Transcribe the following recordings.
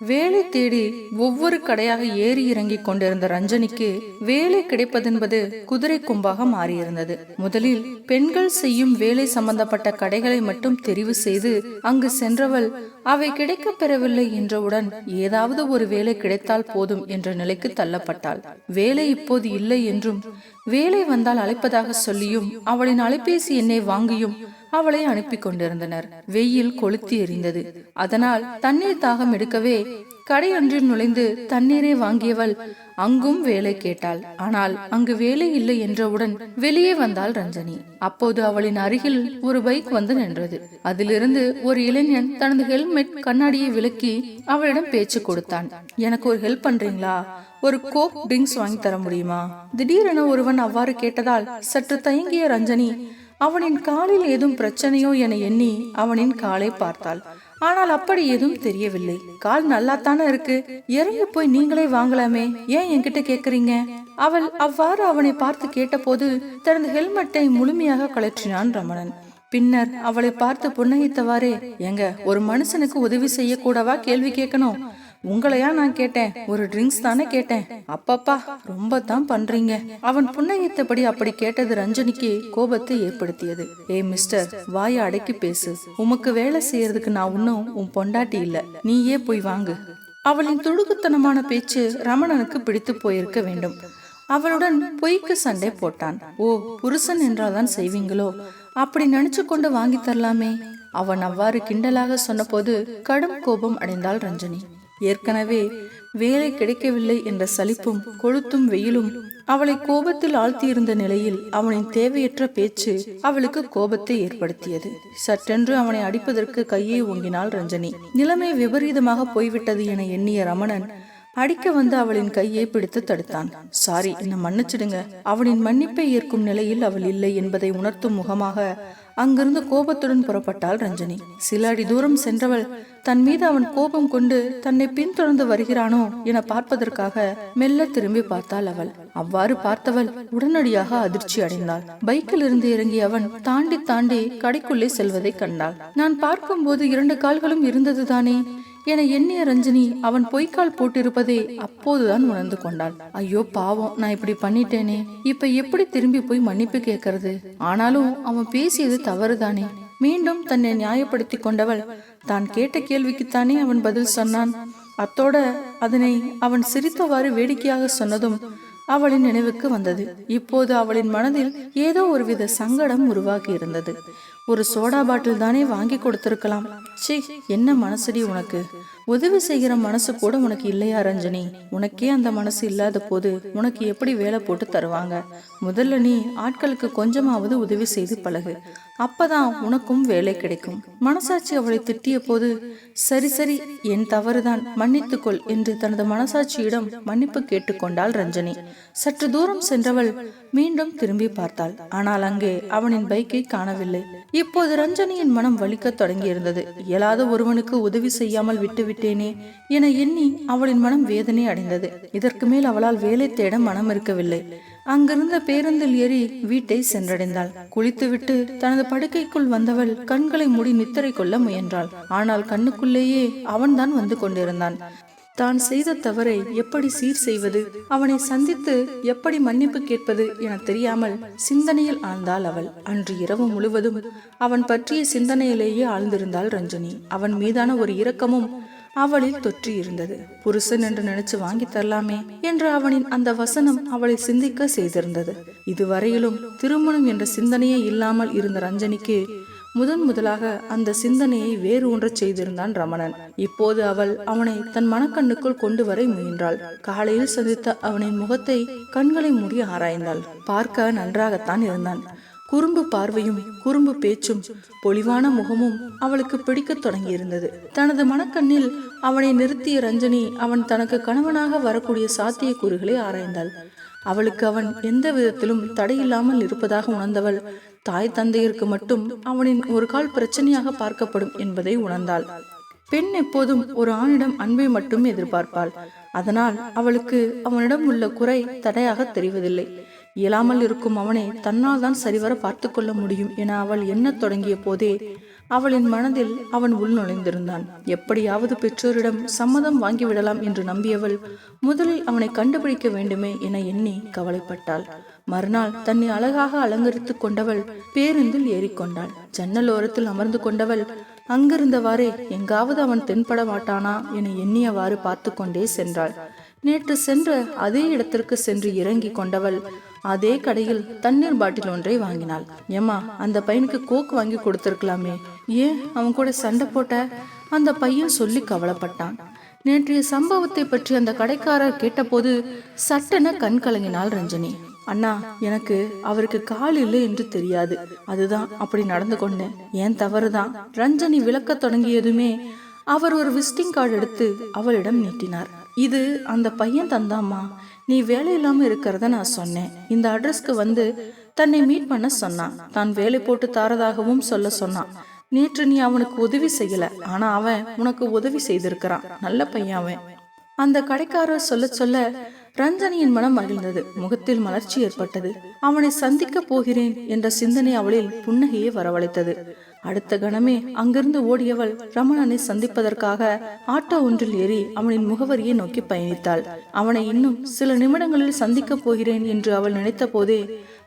வேலை தேடி ஒவ்வொரு கடையாக ஏறி இறங்கி கொண்டிருந்த ரஞ்சனிக்கு வேலை கிடைப்பதென்பது குதிரை கொம்பாக மாறியிருந்தது. முதலில் பெண்கள் செய்யும் வேலை சம்பந்தப்பட்ட கடைகளை மட்டும் தெரிவு செய்து அங்கு சென்றவள் அவை கிடைக்கப் பெறவில்லை என்றவுடன் ஏதாவது ஒரு வேலை கிடைத்தால் போதும் என்ற நிலைக்கு தள்ளப்பட்டாள். வேலை இப்போது இல்லை என்றும் வேலை வந்தால் அழைப்பதாக சொல்லியும் அவளின் அலைபேசி எண்ணை வாங்கியும் அவளை அனுப்பி கொண்டிருந்தனர் வெயில் கொளுத்தி எரிந்தது. அதனால் தண்ணீர் தாகம் எடுக்கவே கடையொன்றில் நுழைந்து தண்ணீரை வாங்கியவள் அங்கும் வேலை கேட்டாள். ஆனால் அங்கு வேலை இல்லை என்றவுடன் வெளியே வந்தாள் ரஞ்சனி. அப்போது அவளின் அருகில் ஒரு பைக் வந்து நின்றது. அதிலிருந்து ஒரு இளைஞன் தனது ஹெல்மெட் கண்ணாடியை விலக்கி அவளிடம் பேச்சு கொடுத்தான். எனக்கு ஒரு ஹெல்ப் பண்றீங்களா? ஒரு கோக் ட்ரிங்க்ஸ் வாங்கி தர முடியுமா? திடீரென ஒருவன் அவ்வாறு கேட்டதால் சற்று தயங்கிய ரஞ்சனி அவனின் காலில் ஏதும் பிரச்சனையோ என எண்ணி அவனின் காலை பார்த்தாள். ஆனால் அப்படி எதுவும் தெரியவில்லை. கால் நல்லாத்தானே இருக்கு. இறங்கி போய் நீங்களே வாங்கலாமே. ஏன் என்கிட்ட கேக்குறீங்க? அவள் அவ்வாறு அவனை பார்த்து கேட்டபோது தனது ஹெல்மெட்டை முழுமையாக கழற்றினான் ரமணன். பின்னர் அவளை பார்த்து புன்னகித்தவாறே எங்க ஒரு மனுஷனுக்கு உதவி செய்ய கூடவா கேள்வி கேட்கணும் உங்களையா நான் கேட்டேன். ஒரு ட்ரிங்க்ஸ் தானே கேட்டேன். அப்பப்பா ரொம்ப தான் பண்றீங்க. அவன் புன்னகைத்தபடி அப்படி கேட்டது ரஞ்சனிக்கு கோபத்தை ஏற்படுத்தியது. ஏ மிஸ்டர் வாய அடக்கி பேசு. உமக்கு வேலை செய்யறதுக்கு நான் இன்னும் உன் பொண்டாட்டி இல்ல. நீயே போய் வாங்கு. அவளின் துடுக்குத்தனமான பேச்சு ரமணனுக்கு பிடித்து போயிருக்க வேண்டும். அவளுடன் பொய்க்கு சண்டை போட்டான். ஓ புருஷன் என்றால்தான் செய்வீங்களோ? அப்படி நினைச்சு கொண்டு வாங்கி தரலாமே. அவன் அவ்வாறு கிண்டலாக சொன்னபோது கடும் கோபம் அடைந்தாள் ரஞ்சனி. ஏற்கனவே வேலை கிடைக்கவில்லை என்ற சலிப்பும் கொளுத்தும் வெயிலும் அவளை கோபத்தில் ஆழ்த்தியிருந்த நிலையில் அவனின் தேவையற்ற பேச்சு அவளுக்கு கோபத்தை ஏற்படுத்தியது. சட்டென்று அவனை அடிப்பதற்கு கையை ஓங்கினாள் ரஞ்சனி. நிலைமை விபரீதமாக போய்விட்டது என எண்ணிய ரமணன் அடிக்க வந்து அவளின் கையை பிடித்து தடுத்தான். சாரி என்ன மன்னிச்சிடுங்க. அவனின் மன்னிப்பை ஏற்கும் நிலையில் அவள் இல்லை என்பதை உணர்த்தும் முகமாக அங்கிருந்து கோபத்துடன் புறப்பட்டாள் ரஞ்சனி. சில அடி தூரம் சென்றவள் தன் மீது அவன் கோபம் கொண்டு தன்னை பின்தொடர்ந்து வருகிறானோ என பார்ப்பதற்காக மெல்ல திரும்பி பார்த்தாள் அவள். அவ்வாறு பார்த்தவள் உடனடியாக அதிர்ச்சி அடைந்தாள். பைக்கில் இருந்து இறங்கிய அவன் தாண்டி தாண்டி கடைக்குள்ளே செல்வதை கண்டாள். நான் பார்க்கும்போது இரண்டு கால்களும் இருந்ததுதானே? என எண்ணிய ரஞ்சினி அவன் பொய்க்கால் போட்டிருப்பதை அப்போதுதான் உணர்ந்து கொண்டாள். ஐயோ பாவம் நான் இப்படி பண்ணிட்டேனே. இப்ப எப்படி திரும்பி போய் மன்னிப்பு கேட்கறது? ஆனாலும் அவன் பேசியது தவறுதானே. மீண்டும் தன்னை நியாயப்படுத்தி கொண்டவள் தான் கேட்ட கேள்விக்குத்தானே அவன் பதில் சொன்னான். அத்தோட அதனை அவன் சிரித்தவாறு வேடிக்கையாக சொன்னதும் அவளின் நினைவுக்கு வந்தது. இப்போது அவளின் மனதில் ஏதோ ஒருவித சங்கடம் உருவாகி இருந்தது. ஒரு சோடா பாட்டில் தானே வாங்கி கொடுத்திருக்கலாம். சி என்ன மனசடி உனக்கு? உதவி செய்கிற மனசு கூட உனக்கு இல்லையா ரஞ்சனி? உனக்கே அந்த மனசு இல்லாத போது உனக்கு எப்படி வேலை போட்டு தருவாங்க? முதல்ல நீ ஆட்களுக்கு கொஞ்சமாவது உதவி செய்து பழகு. அப்பதான் உனக்கும் வேலை கிடைக்கும். மனசாட்சி அவளை திட்டிய போது சரி சரி என் தவறுதான். மன்னித்துக்கொள் என்று தனது மனசாட்சியிடம் மன்னிப்பு கேட்டுக்கொண்டாள் ரஞ்சனி. சற்று தூரம் சென்றவள் மீண்டும் திரும்பி பார்த்தாள். ஆனால் அங்கே அவனின் பைக்கை காணவில்லை. இப்போது ரஞ்சனியின் மனம் வலிக்கத் தொடங்கியிருந்தது. இயலாத ஒருவனுக்கு உதவி செய்யாமல் விட்டுவிட்டேனே என எண்ணி அவளின் மனம் வேதனை அடைந்தது. இதற்கு மேல் அவளால் வேலை தேட மனம் இருக்கவில்லை. அங்கிருந்த பேருந்தில் ஏறி வீட்டை சென்றடைந்தாள். குளித்துவிட்டு தனது படுக்கைக்குள் வந்தவள் கண்களை மூடி நித்திரை கொள்ள முயன்றாள். ஆனால் கண்ணுக்குள்ளேயே அவன்தான் வந்து கொண்டிருந்தான். தான் செய்த தவறை எப்படி சீர் செய்வது அவனை சந்தித்து எப்படி மன்னிப்பு கேட்பது என தெரியாமல் சிந்தனையில் ஆழ்ந்தாள் அவள். அன்று இரவு முழுவதும் அவன் பற்றிய சிந்தனையிலேயே ஆழ்ந்திருந்தாள் ரஞ்சனி. அவன் மீதான ஒரு இரக்கமும் அவளில் தொற்றி இருந்தது. புருஷன் என்று நினைச்சு வாங்கி தரலாமே என்று அவனின் அந்த வசனம் அவளை சிந்திக்க செய்திருந்தது. இதுவரையிலும் திருமணம் என்ற சிந்தனையே இல்லாமல் இருந்த ரஞ்சனிக்கு முதன் முதலாக அந்த சிந்தனையை வேறு ஒன்றச் செய்திருந்தான் ரமணன். இப்போது அவள் அவனை தன் மனக்கண்ணுக்குள் கொண்டு வர முயன்றாள். காலையில் சந்தித்த அவனின் முகத்தை கண்களை மூடி ஆராய்ந்தாள். பார்க்க நன்றாகத்தான் இருந்தான். குறும்பு பார்வையும் குறும்பு பேச்சும் பொலிவான முகமும் அவளுக்கு பிடிக்கத் தொடங்கியிருந்தது. தனது மனக்கண்ணில் அவனை நிறுத்திய ரஞ்சனி அவன் தனக்கு கணவனாக வரக்கூடிய சாத்தியக்கூறுகளை ஆராய்ந்தாள். அவளுக்கு அவன் எந்த விதத்திலும் தடையில்லாமல் இருப்பதாக உணர்ந்தவள் தாய் தந்தையருக்கு மட்டும் அவனின் ஒரு கால் பிரச்சனையாக பார்க்கப்படும் என்பதை உணர்ந்தாள். பெண் எப்போதும் ஒரு ஆணிடம் அன்பை மட்டும் எதிர்பார்ப்பாள். அதனால் அவளுக்கு அவனிடம் உள்ள குறை தடையாக தெரிவதில்லை. இயலாமல் இருக்கும் அவனை தன்னால் தான் சரிவர பார்த்து கொள்ள முடியும் என அவள் எண்ணத் தொடங்கிய போதே அவளின் மனதில் அவன் உள்நுழைந்திருந்தான் எப்படியாவது பெற்றோரிடம் சம்மதம் வாங்கிவிடலாம் என்று நம்பியவள் முதலில் அவனை கண்டுபிடிக்க வேண்டுமே என எண்ணி கவலைப்பட்டாள். மறுநாள் தன்னை அழகாக அலங்கரித்துக் கொண்டவள் பேருந்தில் ஏறிக்கொண்டாள். ஜன்னல் ஓரத்தில் அமர்ந்து கொண்டவள் அங்கிருந்தவாறே எங்காவது அவன் தென்பட மாட்டானா? என எண்ணியவாறு பார்த்து கொண்டே சென்றாள். நேற்று சென்ற அதே இடத்திற்கு சென்று இறங்கி கொண்டவள் அதே கடையில் தண்ணீர் பாட்டில் ஒன்றை வாங்கினாள். ஏமா அந்த பையனுக்கு கோக் வாங்கி கொடுத்திருக்கலாமே. ஏன்? அவன் கூட சண்டை போட்ட? அந்த பையன் சொல்லி கவலைப்பட்டான். நேற்றைய சம்பவத்தை பற்றி அந்த கடைக்காரர் கேட்டபோது சட்டென கண் கலங்கினாள் ரஞ்சனி. அண்ணா எனக்கு அவருக்கு கால் இல்லை என்று தெரியாது. அதுதான் அப்படி நடந்து கொண்டேன் ஏன் தவறுதான்? ரஞ்சனி விளக்கத் தொடங்கியதுமே அவர் ஒரு விசிட்டிங் கார்டு எடுத்து அவளிடம் நீட்டினார். இது அந்த பையன் தந்தாம்மா. நீ வேலை இல்லாம இருக்கிறத நான் சொன்னேன். இந்த அட்ரஸ்க்கு வந்து தன்னை மீட் பண்ண சொன்னான். தான் வேலை போட்டு தாரதாகவும் சொல்ல சொன்னான். நேற்று நீ அவனுக்கு உதவி செய்யல. ஆனா அவன் உனக்கு உதவி செய்திருக்கிறான். நல்ல பையன் அவன். அந்த கடைக்காரர் சொல்ல சொல்ல ரஞ்சனியின் மனம் மகிழ்ந்தது. முகத்தில் மலர்ச்சி ஏற்பட்டது. அவனை சந்திக்க போகிறேன் என்ற சிந்தனை அவளில் புன்னகையை வரவழைத்தது. அடுத்த கணமே அங்கிருந்து ஓடியவள் ரமணனை சந்திப்பதற்காக ஆட்டோ ஒன்றில் ஏறி அவனின் முகவரியை நோக்கி பயணித்தாள். அவனை இன்னும் சில நிமிடங்களில் சந்திக்கப் போகிறேன் என்று அவள் நினைத்த போதே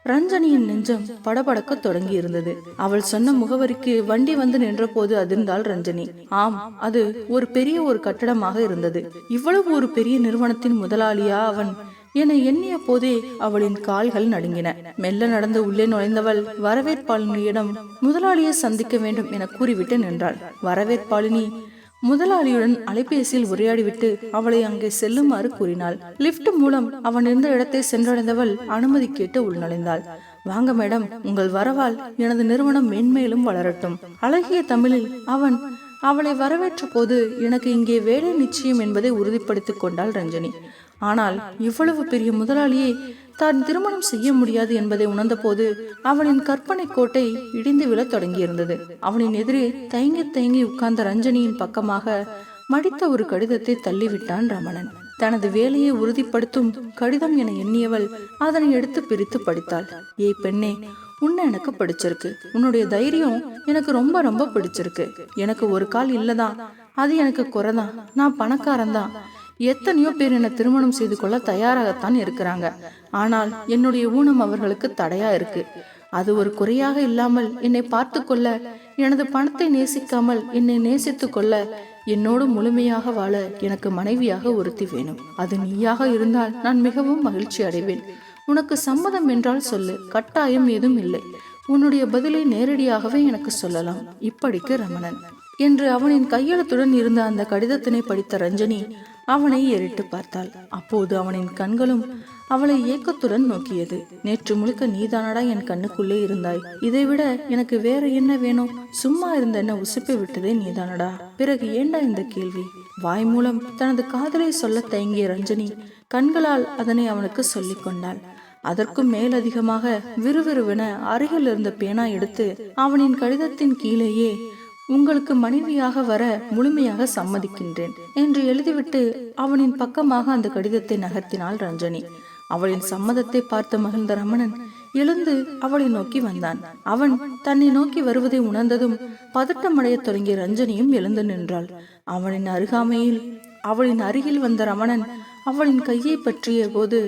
ரஞ்சனியின் நெஞ்சம் படபடக்க தொடங்கி இருந்தது அவள் சொன்ன முகவரிக்கு வண்டி வந்து நின்றபோது அதிர்ந்தாள் ரஞ்சனி. ஆம் அது ஒரு பெரிய ஒரு கட்டடமாக இருந்தது. இவ்வளவு ஒரு பெரிய நிறுவனத்தின் முதலாளியா அவன்? என எண்ணிய போதே அவளின் கால்கள் நடுங்கின. மெல்ல நடந்து உள்ளே நுழைந்தவள் வரவேற்பாளினியிடம் முதலாளியை சந்திக்க வேண்டும் என கூறிவிட்டு நின்றாள். வரவேற்பாளினி முதலாளியுடன் அலைபேசியில் உரையாடிவிட்டு அவளை அங்கே செல்லுமாறு கூறினாள். லிப்ட் மூலம் அவன் இருந்த இடத்தை சென்றடைந்தவள் அனுமதி கேட்டு உள்நுழைந்தாள். வாங்க மேடம் உங்கள் வரவால் எனது நிறுவனம் மென்மேலும் வளரட்டும். அழகிய தமிழில் அவன் அவளை வரவேற்ற போது எனக்கு இங்கே வேலை நிச்சயம் என்பதை உறுதிப்படுத்திக் கொண்டாள் ரஞ்சனி. ஆனால் இவ்வளவு பெரிய முதலாளியை தான் திருமணம் செய்ய முடியாது என்பதை உணர்ந்தபோது அவனின் கற்பனை கோட்டை இடிந்து விழத் தொடங்கியிருந்தது. அவனின் எதிரே தயங்கி தயங்கி உட்கார்ந்த ரஞ்சனியின் பக்கமாக மடித்த ஒரு கடிதத்தை தள்ளிவிட்டான் ரமணன். தனது வேலையை உறுதிப்படுத்தும் கடிதம் என எண்ணியவள் அதனை எடுத்து பிரித்து படித்தாள். ஏய் பெண்ணே உன்னை எனக்கு பிடிச்சிருக்கு. உன்னுடைய தைரியம் எனக்கு ரொம்ப ரொம்ப பிடிச்சிருக்கு. எனக்கு ஒரு கால் இல்லதான். அது எனக்கு குறைதான். நான் பணக்காரன் தான் எத்தனையோ பேர் என்னை திருமணம் செய்து கொள்ள தயாராகத்தான் இருக்கிறாங்க. ஆனால் என்னுடைய ஊனம் அவர்களுக்கு தடையா இருக்கு. அது ஒரு குறையாக இல்லாமல் என்னை பார்த்து கொள்ள எனது பணத்தை நேசிக்காமல் என்னை நேசித்து கொள்ள என்னோடு முழுமையாக வாழ எனக்கு மனைவியாக ஒருத்தி வேணும். அது நீயாக இருந்தால் நான் மிகவும் மகிழ்ச்சி அடைவேன். உனக்கு சம்மதம் என்றால் சொல்லு கட்டாயம் ஏதும் இல்லை. உன்னுடைய பதிலை நேரடியாகவே எனக்கு சொல்லலாம். இப்படிக்கு ரமணன். என்று அவனின் கையெழுத்துடன் இருந்த அந்த கடிதத்தினை படித்த ரஞ்சனி அவனை ஏறிட்டு பார்த்தாள். அப்போது அவனின் கண்களும் அவளை ஏக்கத்துடன் நோக்கியது. நேற்று முழுக்க நீதானடா என் கண்ணுக்குள்ளே இருந்தாய். இதைவிட எனக்கு வேற என்ன வேணும்? சும்மா இருந்த என்ன உசுப்பி விட்டதே நீதானடா? பிறகு ஏண்டா இந்த கேள்வி? வாய் மூலம் தனது காதலை சொல்ல தயங்கிய ரஞ்சனி கண்களால் அதனை அவனுக்கு சொல்லிக் கொண்டாள். அதற்கும் மேலதிகமாக விறுவிறுவென அருகில் இருந்த பேனா எடுத்து அவனின் கடிதத்தின் கீழேயே உங்களுக்கு மனைவியாக வர முழுமையாக சம்மதிக்கின்றேன் என்று எழுதிவிட்டு அவனின் பக்கமாக அந்த கடிதத்தை நகர்த்தினாள் ரஞ்சனி. அவளின் சம்மதத்தை பார்த்த மகிழ்ந்த ரமணன் எழுந்து அவளை நோக்கி வந்தான். அவன் தன்னை நோக்கி வருவதை உணர்ந்ததும் பதட்டமடையத் தொடங்கிய ரஞ்சனியும் எழுந்து நின்றாள். அவனின் அருகாமையில் அவளின் அருகில் வந்த ரமணன் அவளின் கையை பற்றிய போது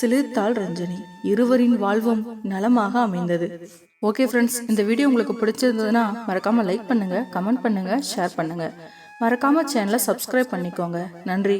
சிலிர்த்தாள் ரஞ்சனி. இருவரின் வாழ்வும் நலமாக அமைந்தது. ஓகே ஃப்ரெண்ட்ஸ் இந்த வீடியோ உங்களுக்கு பிடிச்சிருந்ததுன்னா மறக்காம லைக் பண்ணுங்க கமெண்ட் பண்ணுங்க ஷேர் பண்ணுங்க. மறக்காம சேனலை சப்ஸ்கிரைப் பண்ணிக்கோங்க. நன்றி.